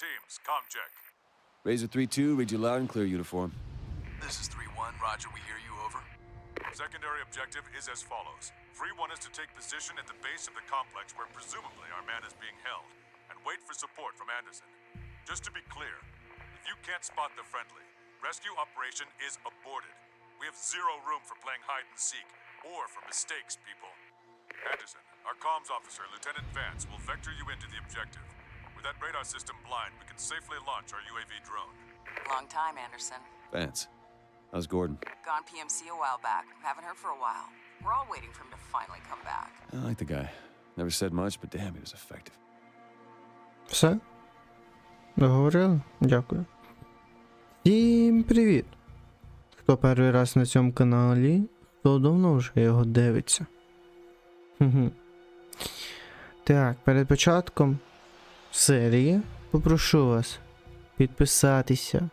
teams. Com check. Razor 3-2, read you loud and clear uniform. This is 3-1. Roger, we hear you over. Secondary objective is as follows. 3-1 is to take position at the base of the complex where presumably our man is being held, and wait for support from Anderson. Just to be clear, if you can't spot the friendly, rescue operation is aborted. We have zero room for playing hide and seek, or for mistakes, people. Anderson, our comms officer, Lieutenant Vance, will vector you into the objective. With that radar system blind, we can safely launch our UAV drone. Long time, Anderson. Vance. How's Gordon? Gone PMC a while back. Haven't heard for a while. We're all waiting for him to finally come back. I like the guy. Never said much, but damn, he was effective. Все? Договорили? Дякую. Всім привіт! Хто перший раз на цьому каналі, хто давно вже його дивиться. Хм-хм. Так, перед початком серії попрошу вас підписатися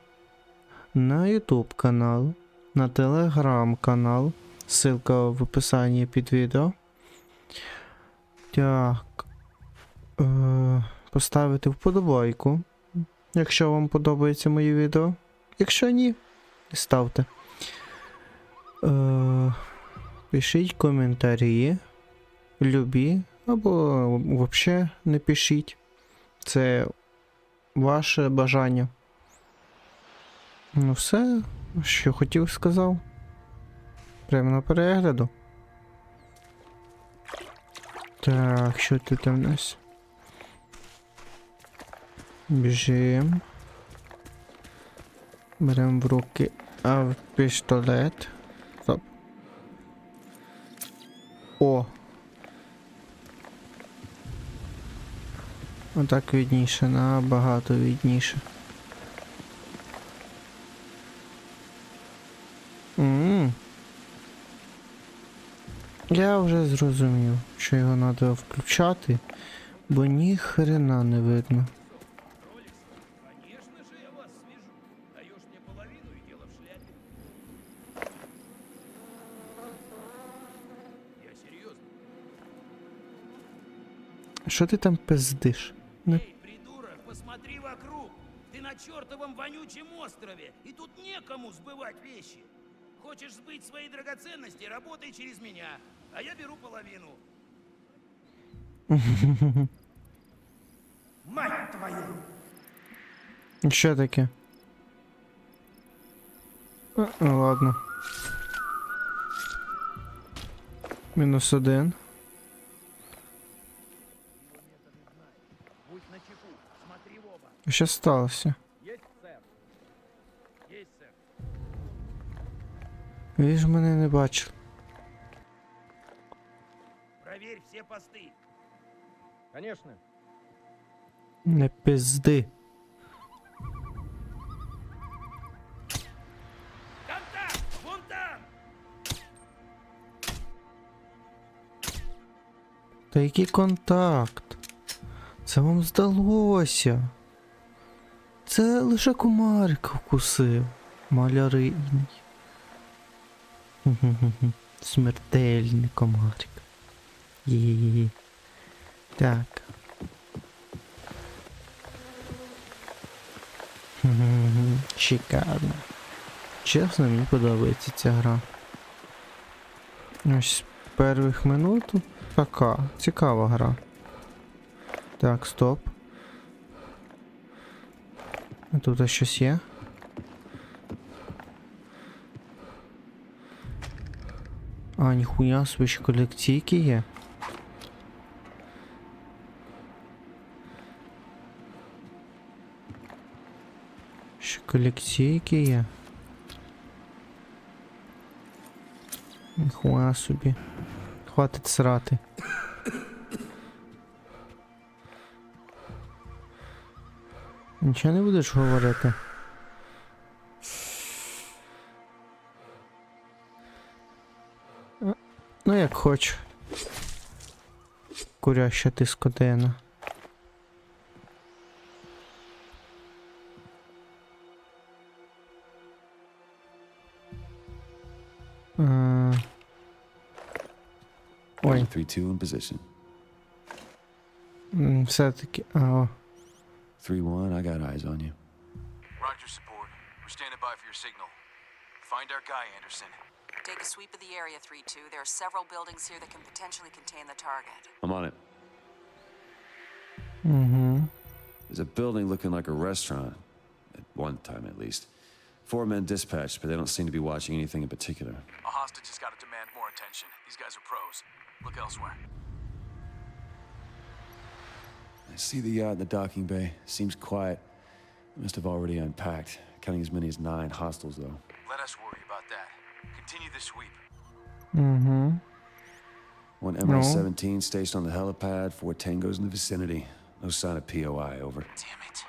на YouTube канал, на Telegram канал. Ссылка в описанні під відео. Так. Е, поставити вподобайку, якщо вам подобається моє відео. Якщо ні, ставте. Е, пишіть коментарі, любі, або взагалі не пишіть. Це ваше бажання. Ну все, що хотів, сказав. Прямо перегляду. Так, що тут у нас? Біжим. Беремо в руки а, пістолет. Стоп. О! Отак відніше, набагато відніше. м Я вже зрозумів, що його треба включати, бо ні хрена не видно. Що ти там пиздиш? Не Эй, придурок, посмотри вокруг. Ты на чертовом вонючем острове, и тут некому сбывать вещи. Хочешь сбыть свои драгоценности, работай через меня, а я беру половину. Мать твою! Таке? А, ну ладно. Мінус один. Що сталося? Есть, сэр? Есть, сэр. Ви ж мене не бачив. Проверь все посты. Конечно. Не пизди. Контакт! Вон там! Та який контакт? Це вам здалося. Це лише комарик вкусив. Маляринний. Хм-хм-хм. Смертельний комарик. Є. Так. Шикарно. Чесно, мені подобається ця гра. Ось з перших минут така цікава гра. Так, стоп. А тут щось є? А, ніхуя собі ще колекційки є. Ще колекційки є. Ніхуя собі. Хватить срати. Нічого не будеш говорити? Ну, як хоч. Куряща ти скотина. Е, Ой. Razor 3-2 in position. Все-таки. А, о. 3-1, I got eyes on you. Roger, support. We're standing by for your signal. Find our guy, Anderson. Take a sweep of the area, 3-2. There are several buildings here that can potentially contain the target. I'm on it. Mm-hmm. There's a building looking like a restaurant. At one time, at least. Four men dispatched, but they don't seem to be watching anything in particular. A hostage has got to demand more attention. These guys are pros. Look elsewhere see the yacht in the docking bay. Seems quiet. Must have already unpacked, counting as many as nine hostels, though. Let us worry about that. Continue the sweep. Mm-hmm. One MI-17 no. stationed on the helipad, four tangos in the vicinity. No sign of POI, over. Damn it.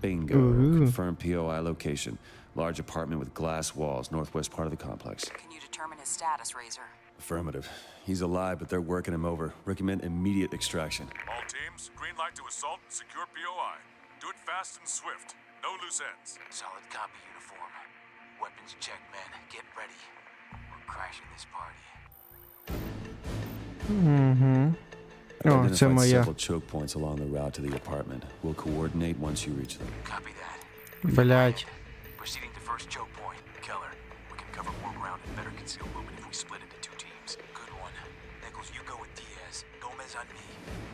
Bingo. Ooh. Confirmed POI location. Large apartment with glass walls, northwest part of the complex. Can you determine his status, Razor? Affirmative. He's alive, but they're working him over. Recommend immediate extraction. All teams, green light to assault and secure POI. Do it fast and swift. No loose ends. Solid copy uniform. Weapons checked, men. Get ready. We're crashing this party. Угу. О, це Identified моя. several choke points along the route to the apartment. We'll coordinate once you reach them. Copy that. Блять. Proceeding to first choke point. Keller, we can cover more ground and better conceal movement if we split into two teams. Good one. Nichols, you go with Diaz. Gomez on me.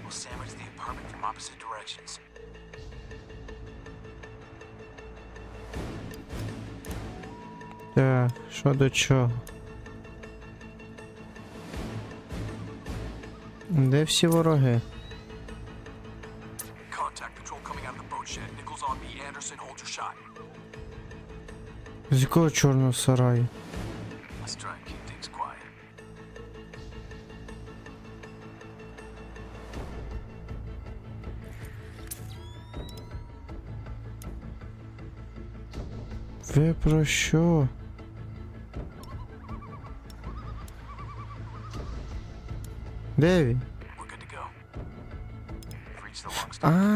We'll sandwich the apartment from opposite directions. Так, що до чого? Де всі вороги? Contact patrol coming out of the boat shed. Nichols on me. Anderson, hold your shot. З якого чорного сараю? Ви про що? Де він? А,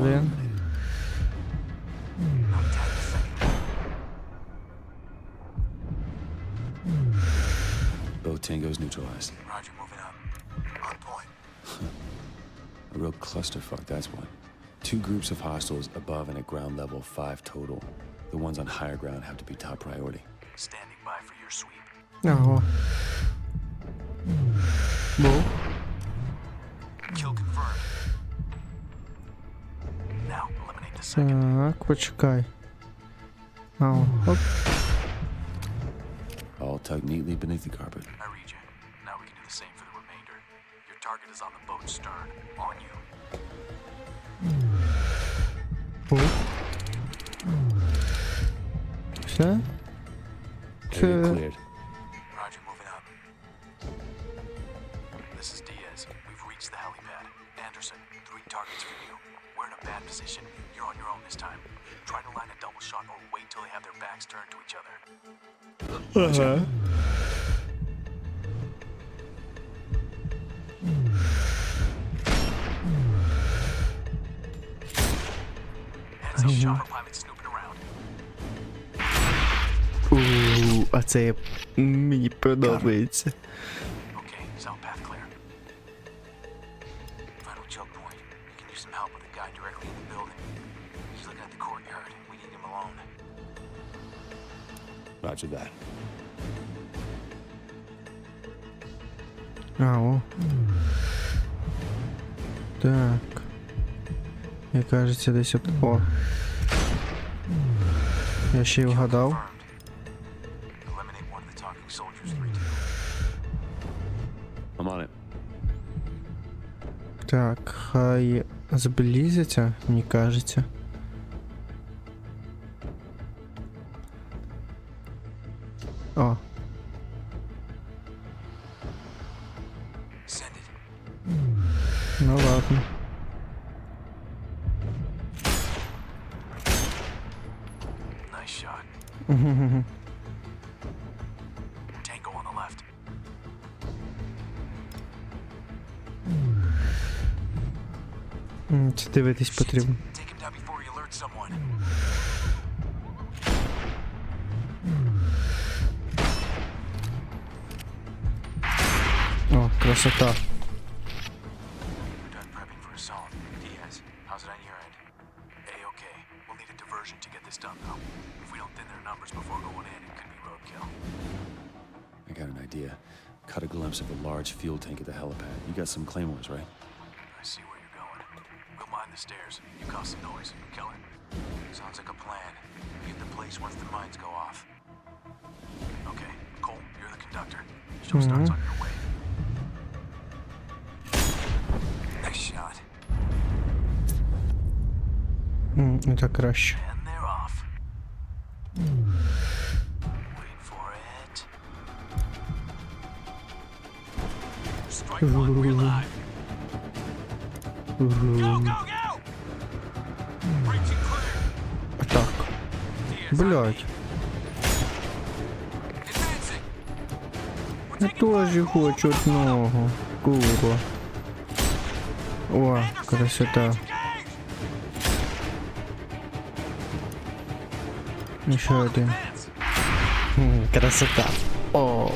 wtedy. Both tangos neutralized. Roger, moving up. On point. a real clusterfuck, that's what. Two groups of hostiles above and at ground level, five total. The ones on higher ground have to be top priority. Standing by for your sweep. No. Oh. Так, почекай. Ау, оп. All tucked neatly beneath the carpet. shot or wait till they have their backs turned to each other. Ага. Heads up, chopper pilot snooping around. У, а це мені подобається. Roger that. Ау. Так. Я кажеться, десь от. О. Я ще й вгадав. Confirmed. Eliminate one of the talking soldiers 3-2. I'm on it. Так, хай зблизиться, мені кажеться. In, it could be roadkill. I got an idea. Caught a glimpse of a large fuel tank at the helipad. You got some claymores, right? the stairs. You cause some noise. Keller? Sounds like a plan. Get the place once the mines go off. Okay, Cole, you're the conductor. Show starts on your way. Nice shot. М, ну Так краще. And they're off. Wait for it. Strike one, we're live. Go, go, go! Блять. Я тоже хочу одного. Курва. О, красота. Еще один. Красота. О.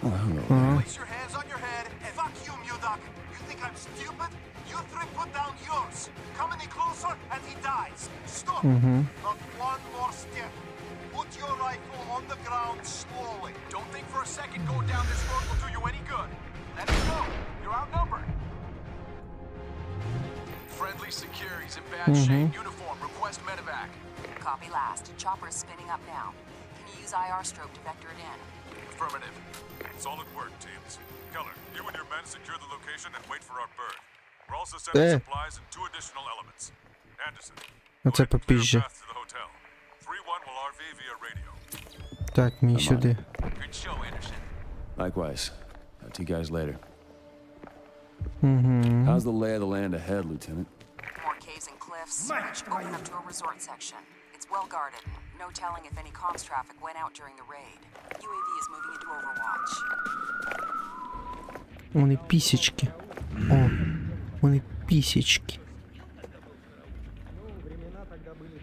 Oh, I don't know. Place your hands on your head and fuck you, You think I'm stupid? You three put down yours. Come any closer and he dies. Stop. Mm -hmm. Not one more step. Put your rifle on the ground slowly. Don't think for a second going down this road will do you any good. Let it go. You're outnumbered. Friendly in bad mm -hmm. shape. Uniform, request medevac. Copy last. Chopper's spinning up now Can you use IR strobe to vector it in? Affirmative. Solid work, teams. Keller, you and your men secure the location and wait for our bird. We're also sending Eh. supplies and two additional elements. Anderson, Оце go ahead and clear a попізже. path to the hotel. 3-1 will RV via radio. Так, мій сюди. Good show, Anderson. Likewise. Talk to you guys later. Угу. How's the lay of the land ahead, Lieutenant? More caves and cliffs, which open up to a resort section. It's well guarded. No telling if any comms traffic went out during the raid. UAV is moving into Overwatch. Вони пісічки. О, вони пісічки. Ну, времена тогда были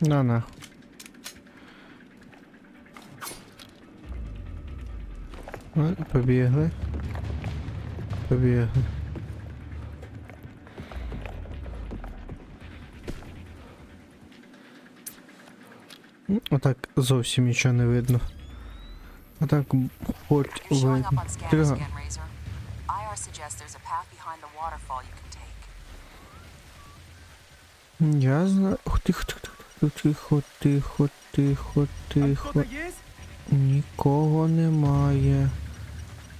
На нахуй. Ой, Побігли. Побігли. М, Отак зовсім нічого не видно. Отак м, хоч You're showing up видно. on scanner Тяга. scan, Razor. IR suggests there's a path behind the waterfall you can take. Я знаю. Ух, Тихо, тихо, Тихо, тихо, тихо, тихо. Нікого немає.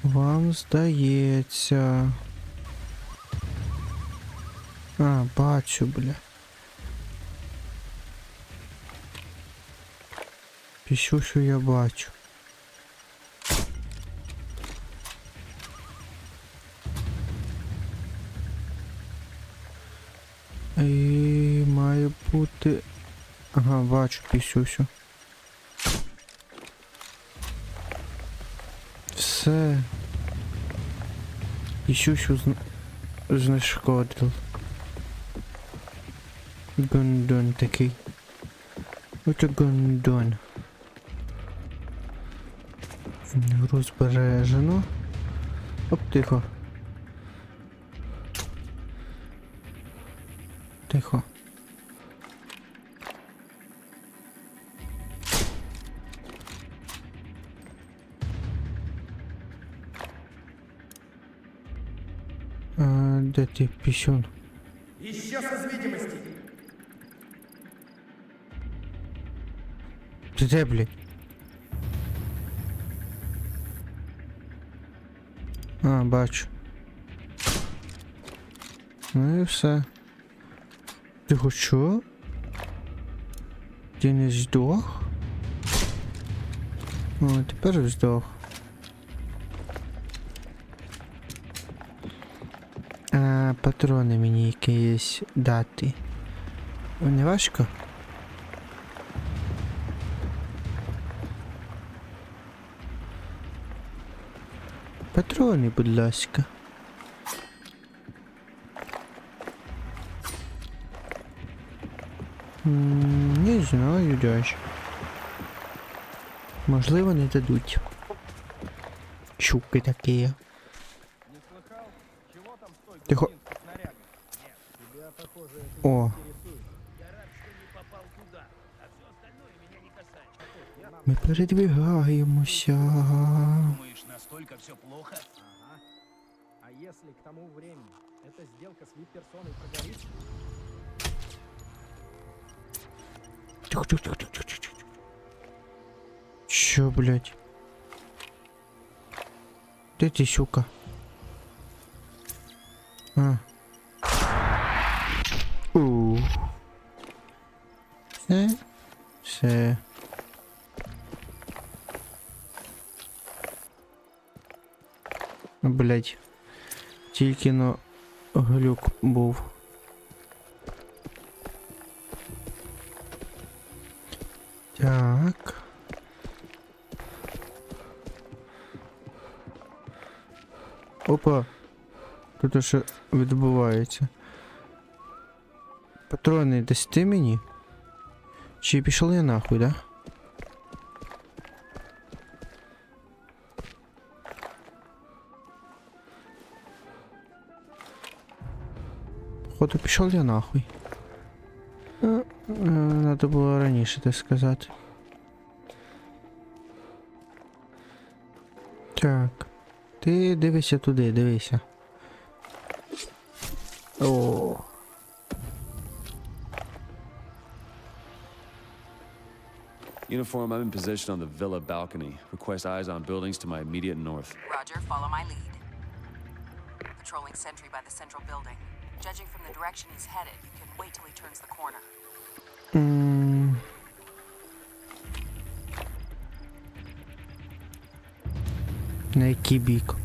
Вам здається. А, бачу, бля. Пішу, що я бачу. І має бути. Ага, бачу пісюсю. Все. Пісюсю зн... знешкодив. Гондон такий. Оце гондон. Розбережено. Оп, тихо. Тихо. А, де ти пісюн? Исчез из видимости. Ти де, блядь? А, бачу. Ну і все. Ти хоч що? Ти не здох? О, тепер здох. А, патрони мені якісь дати. Не важко? Патрони, будь ласка. Не знаю даже. Можливо, не дадуть. Чуки такі. Ми передвигаємося. Думаешь, настолько все плохо? Ага. А если к тому времени эта сделка с вип-персоной прогорит, Тихо, тихо, тихо, тихо, тихо, тихо. Чё, блядь? Де ти, сука? А. У. Все? Блять. Тільки но глюк був. Так. Опа. Тут що відбувається. Патрони дасте мені? Чи пішли я нахуй, да? Походу пішов я нахуй. Е, е, Надо було раніше так сказати. Так. Ти дивися туди, дивися. О. Uniform, I'm in position on the villa balcony. Request eyes on buildings to my immediate north. Roger, follow my lead. Patrolling sentry by the central building. Judging from the direction he's headed, you can wait till he turns the corner. Mm. Neki biko.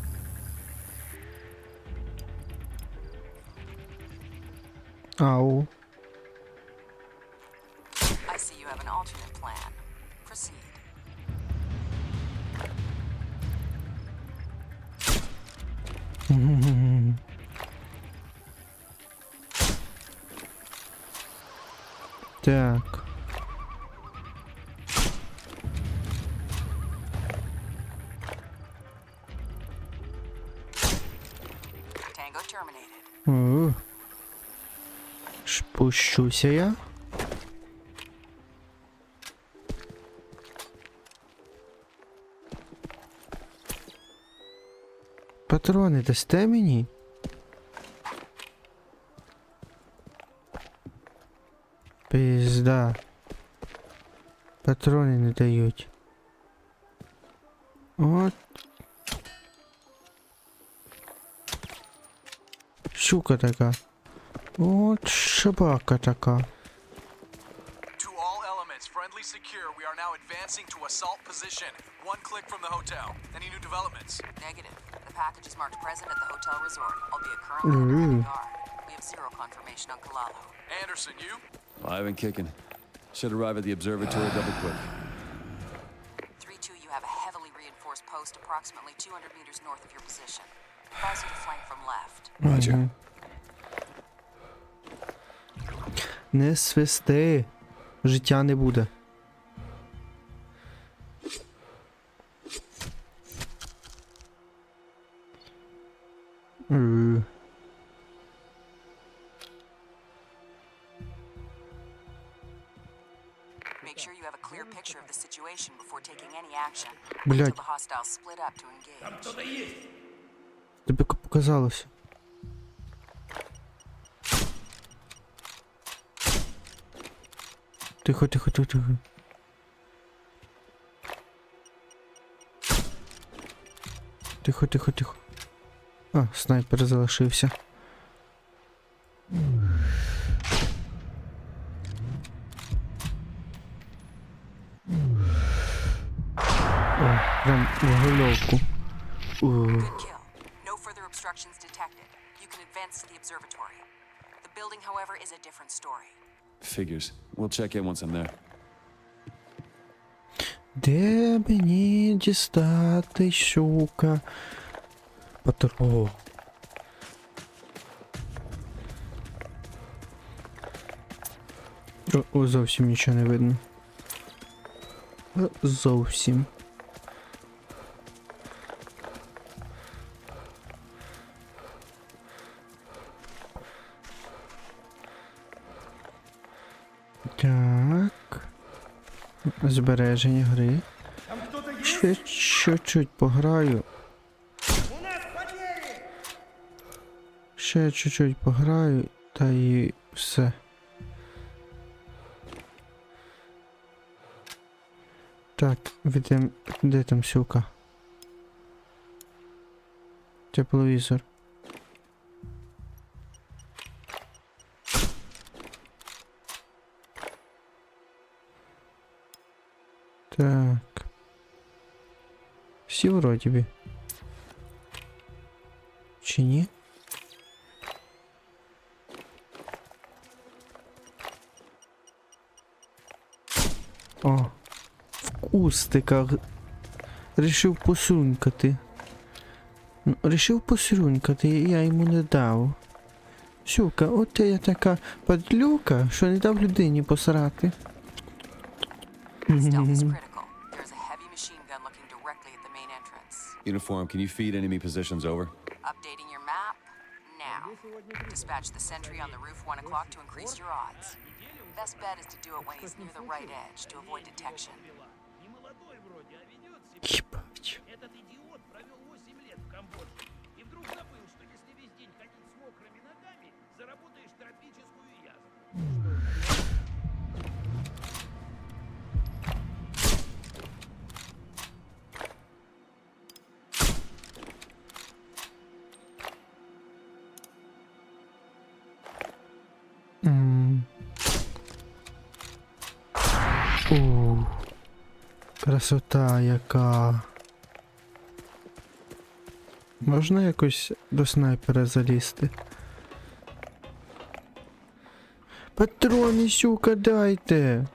oh. Спущуся я. Патрони дасте мені? Пизда. Патрони не дають. От. Щука така. От собака така. To all elements, friendly secure. We are now advancing. advancing to assault position. One click from the hotel. Any new developments? Negative. The package is marked present at the hotel resort, albeit currently under heavy guard. We have zero confirmation on Kalalo. Anderson, you? Alive and kicking. Should arrive at the observatory double quick. 3-2, you have a heavily reinforced post approximately 200 meters north of your position. Advise you to flank from left. Roger. Не свисти. Життя не буде. Е, Make sure Тихо, тихо, тихо, тихо. Тихо, тихо, тихо. А, снайпер залишився. О, прям в observatory. The building, however, is a different story. Figures. We'll check in once I'm there. Де мені дістати щука? Патро. О, о, зовсім нічого не видно. Е, Зовсім. Збереження гри. Ще чуть-чуть пограю. Ще чуть-чуть пограю, та і все. Так, відем... Де там сюка? Тепловізор. Так. Всі вроді би. Чи ні? О, в кустиках. Рішив посунькати. Ну, Рішив посунькати, я йому не дав. Сюка, от я така падлюка, що не дав людині посрати. Uniform, can you feed enemy positions over? Updating your map now. Dispatch the sentry on the roof 1 o'clock to increase your odds. Best bet is to do it when he's near the right edge to avoid detection. Не красота яка. Можна якось до снайпера залізти? Патрони, сюка, дайте.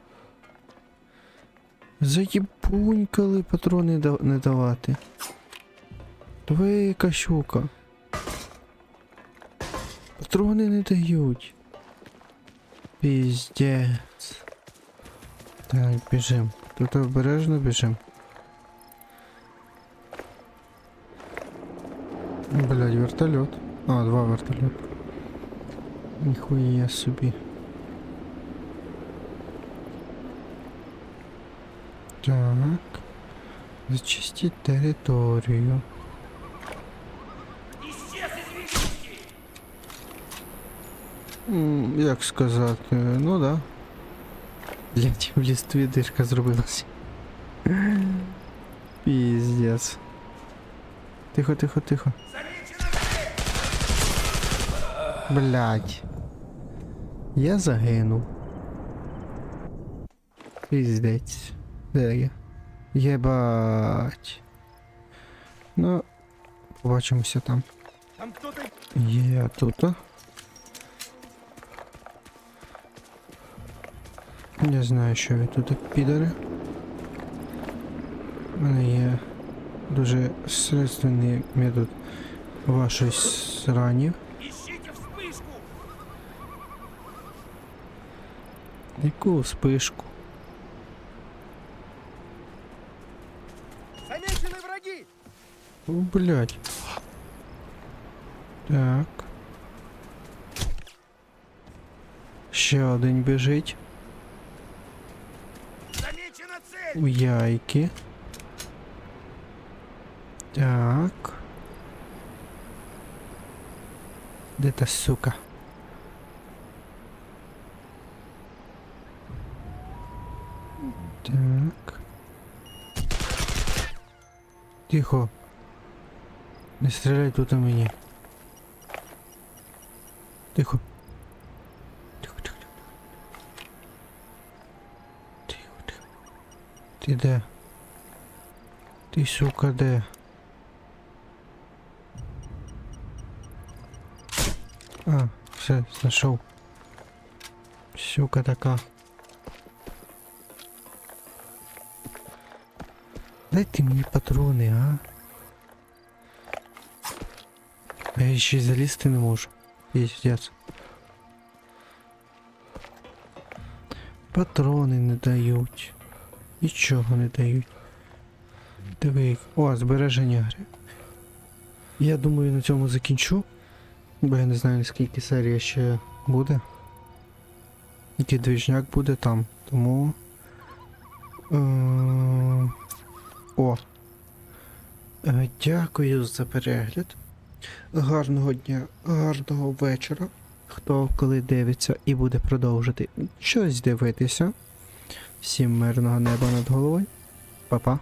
Заєбунькали патрони да- не давати. Диви, яка щука. Патрони не дають. Піздець. Так, біжим. Тут обережно біжим. Блядь, вертольот. А, два вертольота. Ніхуя собі. Так. Зачистіть територію. Исчез из видимости! М, Як сказати, ну да. Блять, в лістві дишка зробилась. Піздец. Тихо, тихо, тихо. Блять. Я загинув. Піздець. Де я? Єбать. Ну, побачимося там. Є тут. Не знаю, що ви тут підари. У мене є дуже средственний метод вашої срані. Ищите вспышку! Яку спишку? Замечены враги! О, блядь. Так. Ще один біжить. Яйки. Так. Де та сука? Так. Тихо. Не стріляй тут у. Тихо. Тихо, Ти де? Ти, сука, де? А, все, знайшов. Сука така. Дайте мені патрони, а? А я ще й залізти не можу. Піздець. Патрони не дають. Нічого не дають. Диви. О, збереження гри. Я думаю, на цьому закінчу. Бо я не знаю, наскільки серія ще буде. Який движняк буде там. Тому. Е... О. Е, Дякую за перегляд. Гарного дня, гарного вечора. Хто коли дивиться і буде продовжити щось дивитися. Всім мирного неба над головою. Па-па.